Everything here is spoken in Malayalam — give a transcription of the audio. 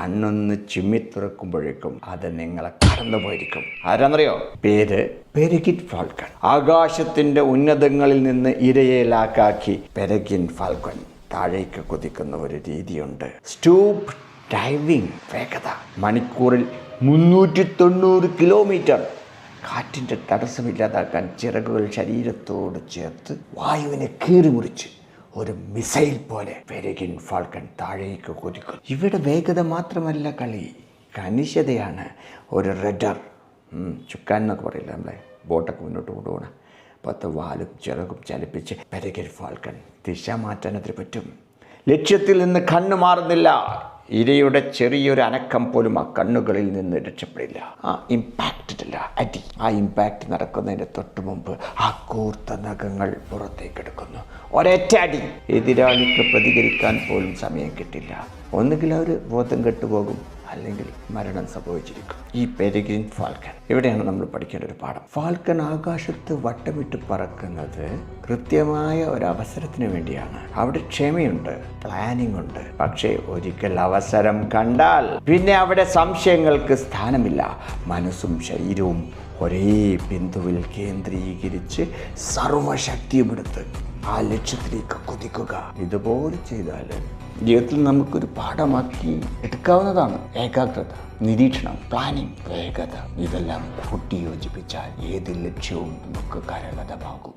കണ്ണൊന്ന് ചിമ്മി തുറക്കുമ്പോഴേക്കും അത് നിങ്ങളെ കടന്നു പോയിരിക്കും ആരാന്നറിയോ? പേര് പെരഗിൻ ഫാൽക്കൺ. ആകാശത്തിന്റെ ഉന്നതങ്ങളിൽ നിന്ന് ഇരയെ ലാക്കാക്കി പെരഗിൻ ഫാൽക്കൺ താഴേക്ക് കുതിക്കുന്ന ഒരു രീതിയുണ്ട്. സ്റ്റൂപ്പ് ഡൈവിംഗ് വേഗത. മണിക്കൂറിൽ മുന്നൂറ്റി തൊണ്ണൂറ് കിലോമീറ്റർ. കാറ്റിന്റെ തടസ്സമില്ലാതാക്കാൻ ചിറകുകൾ ശരീരത്തോട് ചേർത്ത് വായുവിനെ കീറിമുറിച്ച്. ഒരു മിസൈൽ പോലെ വെരകിൻ ഫാൾക്കൺ താഴേക്ക് കുതിക്കും. ഇവിടെ വേഗത മാത്രമല്ല കളി. കനിശതയാണ് ഒരു റെഡർ. ചുക്കാൻ എന്നൊക്കെ പറയില്ല നമ്മളെ? ബോട്ടൊക്കെ മുന്നോട്ട് കൊണ്ടുപോകണം. പത്ത് വാലും ചിറകും ചലിപ്പിച്ച് പെരകിൻ ഫാൾക്കൺ ദിശ മാറ്റാൻ അതിന് പറ്റും. ലക്ഷ്യത്തിൽ നിന്ന് കണ്ണു മാറുന്നില്ല. ഇരയുടെ ചെറിയൊരു അനക്കം പോലും ആ കണ്ണുകളിൽ നിന്ന് രക്ഷപ്പെടില്ല. ആ ഇമ്പാക്റ്റ് ഇല്ല ആ ഇമ്പാക്റ്റ് നടക്കുന്നതിന് തൊട്ട് മുമ്പ് ആ കൂർത്ത നഖങ്ങൾ പുറത്തേക്ക് എടുക്കുന്നു അടി. എതിരാളിക്ക് പ്രതികരിക്കാൻ പോലും സമയം കിട്ടില്ല. ഒന്നുകിൽ അവർ ബോധം കെട്ടുപോകും അല്ലെങ്കിൽ മരണം സംഭവിച്ചിരിക്കും. ഈ പെരുകിൻ ഫാൽക്കൻ. ഇവിടെയാണ് നമ്മൾ പഠിക്കേണ്ട ഒരു പാഠം. ഫാൽക്കൻ ആകാശത്ത് വട്ടമിട്ട് പറക്കുന്നത് കൃത്യമായ ഒരു അവസരത്തിന് വേണ്ടിയാണ്. അവിടെ ക്ഷമയുണ്ട് പ്ലാനിംഗ് ഉണ്ട്. പക്ഷേ ഒരിക്കൽ അവസരം കണ്ടാൽ പിന്നെ അവിടെ സംശയങ്ങൾക്ക് സ്ഥാനമില്ല. മനസ്സും ശരീരവും ഒരേ ബിന്ദുവിൽ കേന്ദ്രീകരിച്ച് സർവശക്തിയും എടുത്ത് ആ ലക്ഷ്യത്തിലേക്ക് കുതിക്കുക. ഇതുപോലെ ചെയ്താൽ ജീവിതത്തിൽ നമുക്കൊരു പാഠമാക്കി എടുക്കാവുന്നതാണ്. ഏകാഗ്രത നിരീക്ഷണം പ്ലാനിങ് വേഗത. ഇതെല്ലാം കൂട്ടിയോജിപ്പിച്ചാൽ ഏത് ലക്ഷ്യവും നമുക്ക് കരഗതമാകും.